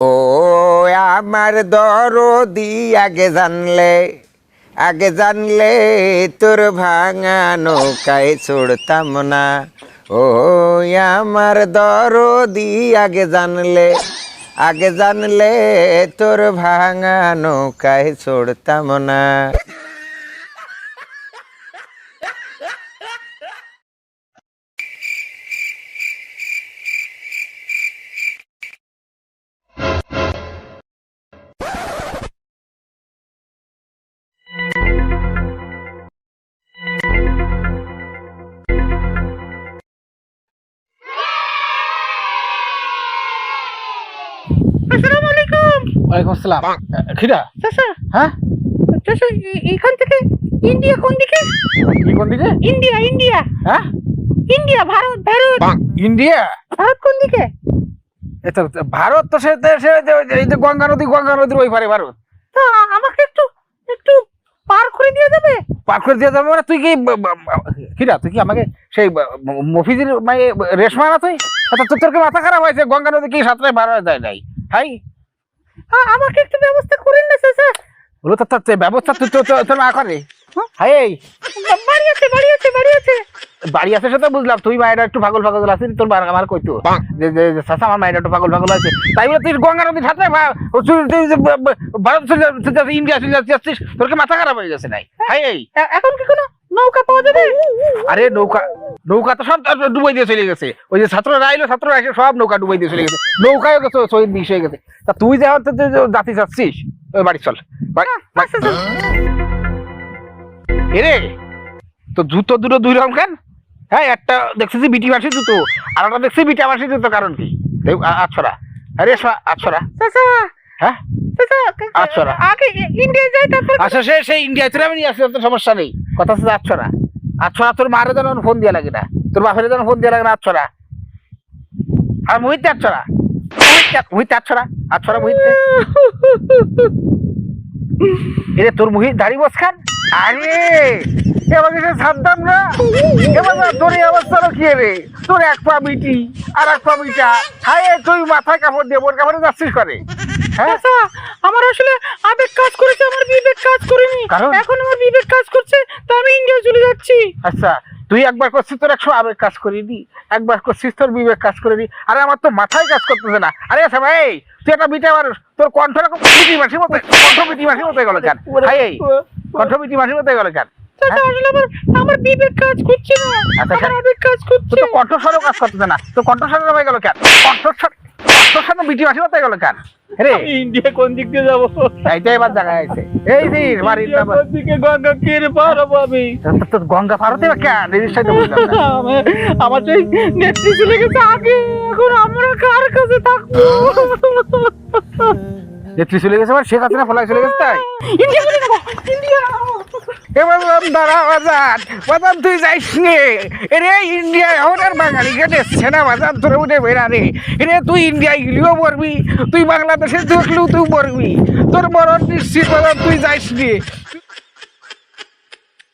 ও, আমার দরদি আগে জানলে আগে জানলে তোর ভাঙা নৌকায় ছুড়তাম না। ও, আমার দরদি আগে জানলে আগে জানলে তোর ভাঙা নৌকায় ছুড়তাম না। আসসালামু আলাইকুম ওয়ালাইকুম আসসালাম। খিরা চাচা হ্যাঁ? চাচা এখান থেকে ইন্ডিয়া কোন দিকে? কোন দিকে? India India. হ্যাঁ? ইন্ডিয়া ভারত ভারত। ইন্ডিয়া? ভারত কোন দিকে? এটা ভারত তো সে সে এই যে গঙ্গা নদী গঙ্গা নদীর ওই পারে ভারত। তা আমাকে একটু একটু পার করে দিয়ে যাবে? পার করে দিয়ে যাবে মানে তুই কি খিরা তুই কি আমাকে সেই মফিজের মানে রেশমা না তুই তোর তোর কি মাথা খারাপ হয়েছে? গঙ্গা নদী কি সাঁতরে বার হয়ে যায় নাই? হাই আ- আমাকে একটু ব্যবস্থা করেন না চাচা। বলো তো তোর ব্যবস্থা তো তো- তো না করে। হাই এই। বাড়ি আছে বাড়ি আছে বাড়ি আছে। বাড়ি আছে সেটা বুঝলাম। তুই মায়েরা একটু পাগল পাগল আছিস তোর বার আমার কইতো। যে যে চাচা আমার মায়েরা একটু পাগল পাগল আছে। তাই বলে তুই গঙ্গা নদী সাঁতরে ভা- ও তুই- তুই যে ব- ব- ভারত ইন্ডিয়া চলে যাচ্ছিস তোর কি মাথা খারাপ হয়ে গেছে নাই? হাই এই। এখন কি কোনো নৌকা পাওয়া যাবে? আরে নৌকা নৌকা তো সব ডুবাই দিয়ে চলে গেছে। ওই যে ছাত্ররা আইলো ছাত্ররা এসে সব নৌকা ডুবাই দিয়ে চলে গেছে। নৌকায় গেছে শহীদ বিষ হয়ে গেছে। তা তুই যা জাতি যাচ্ছিস ওই বাড়ি চল। এরে তো জুতো দুটো দুই রকম কেন? হ্যাঁ একটা দেখছিস বিটি মাসি জুতো আর একটা দেখছি বিটা মাসি জুতো কারণ কি? আচ্ছরা আরে আচ্ছরা হ্যাঁ? চাচা আচ্ছা। আগে ইন্ডিয়া যাই তারপর আচ্ছা সে সেই ইন্ডিয়া তোর আমি নিয়ে আসছি সমস্যা নেই। কথা হচ্ছে আচ্ছরা। আচ্ছরা তোর মারে যেন ফোন দিয়া লাগে না। তোর বাপের যেন ফোন দিয়া লাগে না, আচ্ছরা। আর মুহিতে আচ্ছরা। মুহিতে আচ্ছরা। আচ্ছরা মুহিতে এরে তোর মুহিত দাড়ি বস খান আরে এবার সে ছাড়তাম না? এবার তোর এই অবস্থা কি রে তোর এক পা বিটি আর এক পা বিটা হায়, তুই মাথায় কাপড় দিয়ে বোর কাপড়ে যাচ্ছিস করে? চাচা আমার আসলে আবেগ কাজ করেছে আমার বিবেক কাজ করেনি। কারণ? এখন আমার বিবেক কাজ করছে তো আমি ইন্ডিয়া চলে যাচ্ছি। আচ্ছা তুই একবার করছিস তোর একশো আবেগ কাজ করিনি একবার করছিস তোর বিবেক কাজ করিনি আরে আমার তো মাথায় কাজ করতেছে না। আরে আচ্ছা ভাই তুই একটা বিটা মানুষ তোর কণ্ঠ এরকম বিটি মাসির মতো কণ্ঠ বিটি মাসির মতো গেল কেন? ভাই এই কণ্ঠ বিটি মাসির মতো গেল কেন? আমার আমার বিবেক কাজ করছে না। আচ্ছা, আমার আচ্ছা। আবেগ কাজ করছে। তো কণ্ঠস্বরও কাজ করতেছে না। তোর কণ্ঠস্বর হয়ে গেল কেন? কণ্ঠস্বর বিটি গেল রে ইন্ডিয়া কোন দিক দিয়ে যাব? এইটা এবার আছে। এই যে বাড়ির ইন্ডিয়া নাম কোন দিকে গঙ্গা আমি? তোর- গঙ্গা পারতে বা কেন? বুঝলাম না। আমার- সেই নেত্রী চলে গেছে আগে। এখন আমরা কার কাছে থাকব? নেত্রী চলে গেছে মানে শেখ হাসিনা ফলাই চলে গেছে তাই? ইন্ডিয়া চলে যাব। ইন্ডিয়া। এবার দাঁড়া, বাজার। বাজার তুই যাইস নে। এরে, ইন্ডিয়ায় আমাদের বাঙালি কেটে সেনা বাজার ধরে উঠে বেড়া রে। এরে, তুই ইন্ডিয়ায় গেলেও মরবি। তুই বাংলাদেশে ঢুকলেও তুই মরবি। তোর মরণ নিশ্চিত বাজার তুই যাইস নে।